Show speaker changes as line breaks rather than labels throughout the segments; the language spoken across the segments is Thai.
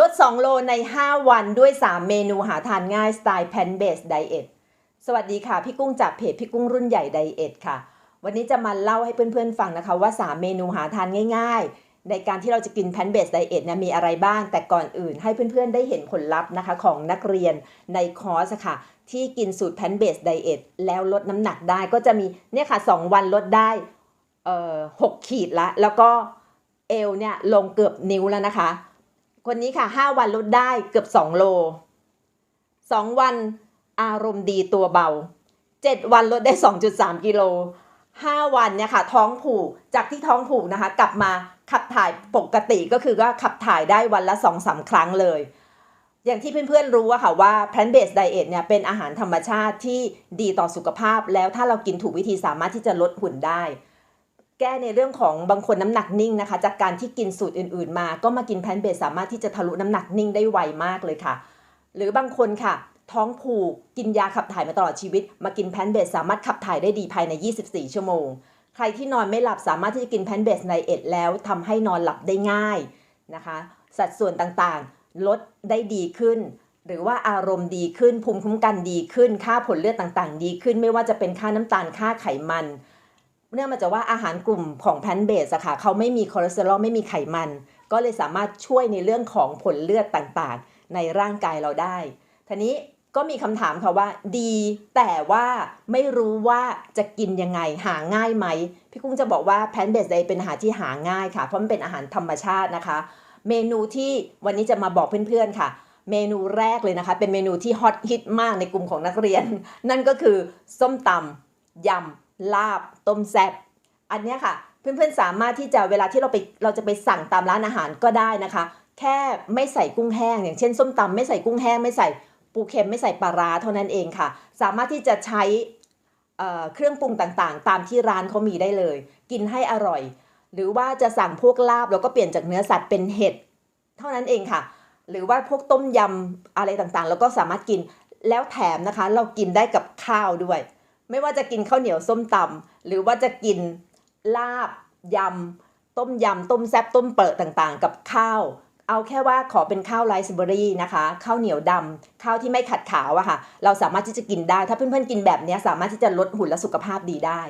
ลด 2 โลใน 5 วันด้วย 3 เมนูหาทานง่ายสไตล์แพนเบสไดเอทสวัสดีค่ะ พี่กุ้งจากเพจพี่กุ้งรุ่นใหญ่ไดเอทค่ะ วันนี้จะมาเล่าให้เพื่อนๆฟังนะคะว่า 3 เมนูหาทานง่าย ๆ ในการที่เราจะกินแพนเบสไดเอทเนี่ยมีอะไรบ้าง แต่ก่อนอื่นให้เพื่อนๆได้เห็นผลลัพธ์นะคะของนักเรียนในคอร์สค่ะ ที่กินสูตรแพนเบสไดเอทแล้วลดน้ำหนักได้ก็จะมีเนี่ยค่ะ 2 วันลดได้เอ่อหกขีดละแล้วก็เอวเนี่ยลงเกือบนิ้วแล้วนะคะ คนนี้ค่ะ5วันลดได้เกือบ2โล2วันอารมณ์ดีตัวเบา7วันลดได้2.3กิโล5วันเนี่ยค่ะท้องผูกจากที่ท้องผูกนะคะ กลับมาขับถ่ายปกติก็คือว่าขับถ่ายได้วันละ2-3ครั้งเลย อย่างที่เพื่อนๆรู้อะค่ะว่า plant based diet เนี่ยเป็นอาหารธรรมชาติที่ดีต่อสุขภาพ แล้วถ้าเรากินถูกวิธีสามารถที่จะลดหุ่นได้ แก้ในเรื่องของบางคนน้ำหนักนิ่งนะคะ จากการที่กินสูตรอื่น ๆ มา ก็มากินแพนเบสสามารถที่จะทะลุน้ำหนักนิ่งได้ไวมากเลยค่ะ หรือบางคนค่ะ ท้องผูกกินยาขับถ่ายมาตลอดชีวิต มากินแพนเบสสามารถขับถ่ายได้ดีภายใน 24 ชั่วโมง ใครที่นอนไม่หลับสามารถที่จะกินแพนเบสในเอ็ดแล้วทำให้นอนหลับได้ง่ายนะคะ สัดส่วนต่างๆ ลดได้ดีขึ้น หรือว่าอารมณ์ดีขึ้นภูมิคุ้มกันดีขึ้น ค่าผลเลือดต่างๆ ดีขึ้น ไม่ว่าจะเป็นค่าน้ำตาลค่าไขมัน เนื่องมาจากว่าอาหารกลุ่มของแพนเบสอะค่ะเขาไม่มีคอเลสเตอรอลไม่มีไขมัน ก็เลยสามารถช่วยในเรื่องของผลเลือดต่างๆ ในร่างกายเราได้ทีนี้ก็มีคำถามค่ะว่าดี แต่ว่าไม่รู้ว่าจะกินยังไงหาง่ายไหม พี่กุ้งจะบอกว่าแพนเบสเป็นอาหารที่หาง่ายค่ะ เพราะมันเป็นอาหารธรรมชาตินะคะ เมนูที่วันนี้จะมาบอกเพื่อนๆค่ะ เมนูแรกเลยนะคะ เป็นเมนูที่ฮอตฮิตมากในกลุ่มของนักเรียน นั่นก็คือส้มตำยำ ลาบต้มแซบอันนี้ค่ะ เพื่อนๆสามารถที่จะเวลาที่เราไปเราจะไปสั่งตามร้านอาหารก็ได้นะคะ แค่ไม่ใส่กุ้งแห้ง อย่างเช่นส้มตำไม่ใส่กุ้งแห้งไม่ใส่ปูเค็มไม่ใส่ปลาร้าเท่านั้นเองค่ะ สามารถที่จะใช้เเครื่องปรุงต่างๆ ตามที่ร้านเขามีได้เลย กินให้อร่อย หรือว่าจะสั่งพวกลาบแล้วก็เปลี่ยนจากเนื้อสัตว์เป็นเห็ดเท่านั้นเองค่ะ หรือว่าพวกต้มยำอะไรต่างๆ แล้วก็สามารถกินแล้วแถมนะคะ เรากินได้กับข้าวด้วย ไม่ว่าจะกินข้าวเหนียวส้มตำหรือว่าจะกินลาบยำ ต้มยำ ต้มแซ่บต้มเปิดต่างๆ กับข้าว เอาแค่ว่าขอเป็นข้าวไรซ์เบอรี่นะคะข้าวเหนียวดำข้าวที่ไม่ขัดขาวอะค่ะ เราสามารถที่จะกินได้ ถ้าเพื่อนๆกินแบบนี้สามารถที่จะลดหุ่นและสุขภาพดีได้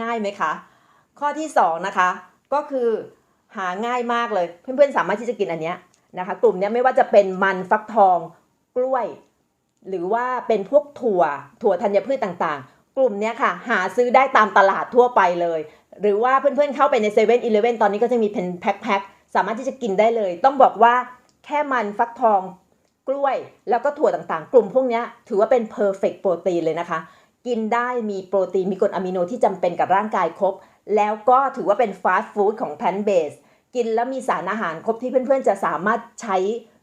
ง่ายไหมคะ ข้อที่สองนะคะก็คือหาง่ายมากเลย เพื่อนๆสามารถที่จะกินอันเนี้ยนะคะ กลุ่มนี้ไม่ว่าจะเป็นมันฟักทองกล้วย หรือว่าเป็นพวกถั่วถั่วธัญพืชต่างๆ กลุ่มเนี้ยค่ะ หาซื้อได้ตามตลาดทั่วไปเลย หรือว่าเพื่อนๆเข้าไปในเซเว่นอีเลฟเว่นตอนนี้ก็จะมีเป็นแพ็คๆสามารถที่จะกินได้เลย ต้องบอกว่าแค่มันฟักทองกล้วยแล้วก็ถั่วต่างๆ กลุ่มพวกเนี้ยถือว่าเป็น perfect โปรตีนเลยนะคะ กินได้มีโปรตีนมีกรดอะมิโนที่จำเป็นกับร่างกายครบ แล้วก็ถือว่าเป็นฟาสต์ฟู้ดของแพนเบสกินแล้วมีสารอาหารครบที่เพื่อนๆ จะสามารถใช้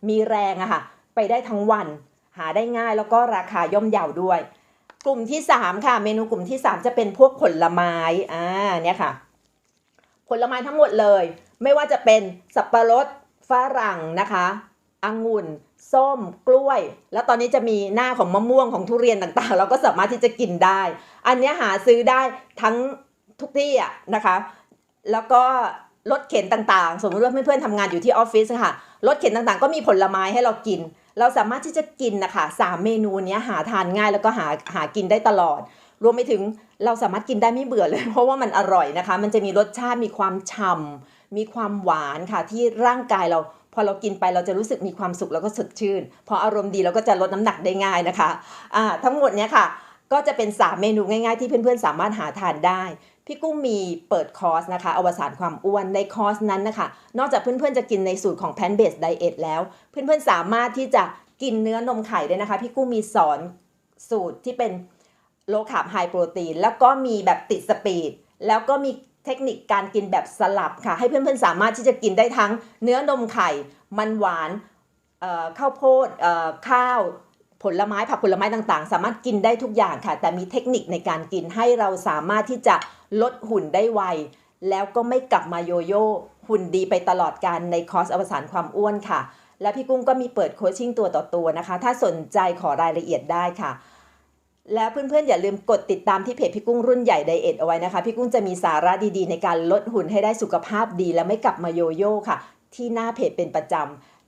มีแรงอะค่ะ ไปได้ทั้งวัน หาได้ง่ายแล้วก็ราคาย่อมเยาด้วย กลุ่มที่ 3 ค่ะ เมนูกลุ่มที่ 3 จะเป็นพวกผลไม้อ่าเนี่ยค่ะ ผลไม้ทั้งหมดเลย ไม่ว่าจะเป็นสับปะรดฝรั่งนะคะองุ่น ส้ม กล้วย แล้วตอนนี้จะมีหน้าของมะม่วงของทุเรียนต่างๆ เราก็สามารถที่จะกินได้ อันนี้หาซื้อได้ทั้งทุกที่อะนะคะ แล้วก็ รถเข็นต่างๆ สมมติว่าเพื่อนๆทำงานอยู่ที่ออฟฟิศค่ะรถเข็นต่างๆ ก็มีผลไม้ให้เรากิน เราสามารถที่จะกินนะคะสามเมนูนี้หาทานง่ายแล้วก็หาหากินได้ตลอด รวมไปถึงเราสามารถกินได้ไม่เบื่อเลย เพราะว่ามันอร่อยนะคะ มันจะมีรสชาติมีความฉ่ำมีความหวานค่ะที่ร่างกายเราพอเรากินไปเราจะรู้สึกมีความสุขแล้วก็สดชื่น พออารมณ์ดีเราก็จะลดน้ำหนักได้ง่ายนะคะอ่าทั้งหมดเนี้ยค่ะ ก็จะเป็น 3 เมนูง่ายๆ ที่เพื่อนๆ สามารถหาทานได้ พี่กุ้งมีเปิดคอร์สนะคะ อวสานความอ้วนในคอร์สนั้นนะคะ นอกจากเพื่อนๆ จะกินในสูตรของ Plant Based Diet แล้ว เพื่อนๆ สามารถที่จะกินเนื้อนมไข่ได้นะคะ พี่กุ้งมีสอนสูตรที่เป็นโลคาร์บไฮโปรตีน แล้วก็มีแบบติดสปีด แล้วก็มีเทคนิคการกินแบบสลับค่ะ ให้เพื่อนๆ สามารถที่จะกินได้ทั้งเนื้อนมไข่ มันหวานข้าวโพดข้าว ผลไม้ผักผลไม้ต่างๆ สามารถกินได้ทุกอย่างค่ะ แต่มีเทคนิคในการกินให้เราสามารถที่จะลดหุ่นได้ไว แล้วก็ไม่กลับมาโยโย่หุ่นดีไปตลอดการในคอร์สอวสานความอ้วนค่ะ และพี่กุ้งก็มีเปิดโคชชิ่งตัวต่อตัวนะคะ ถ้าสนใจขอรายละเอียดได้ค่ะ แล้วเพื่อนๆอย่าลืมกดติดตามที่เพจพี่กุ้งรุ่นใหญ่ไดเอทเอาไว้นะคะ พี่กุ้งจะมีสาระดีๆ ในการลดหุ่นให้ได้สุขภาพดี และไม่กลับมาโยโย่ค่ะ ที่หน้าเพจเป็นประจำ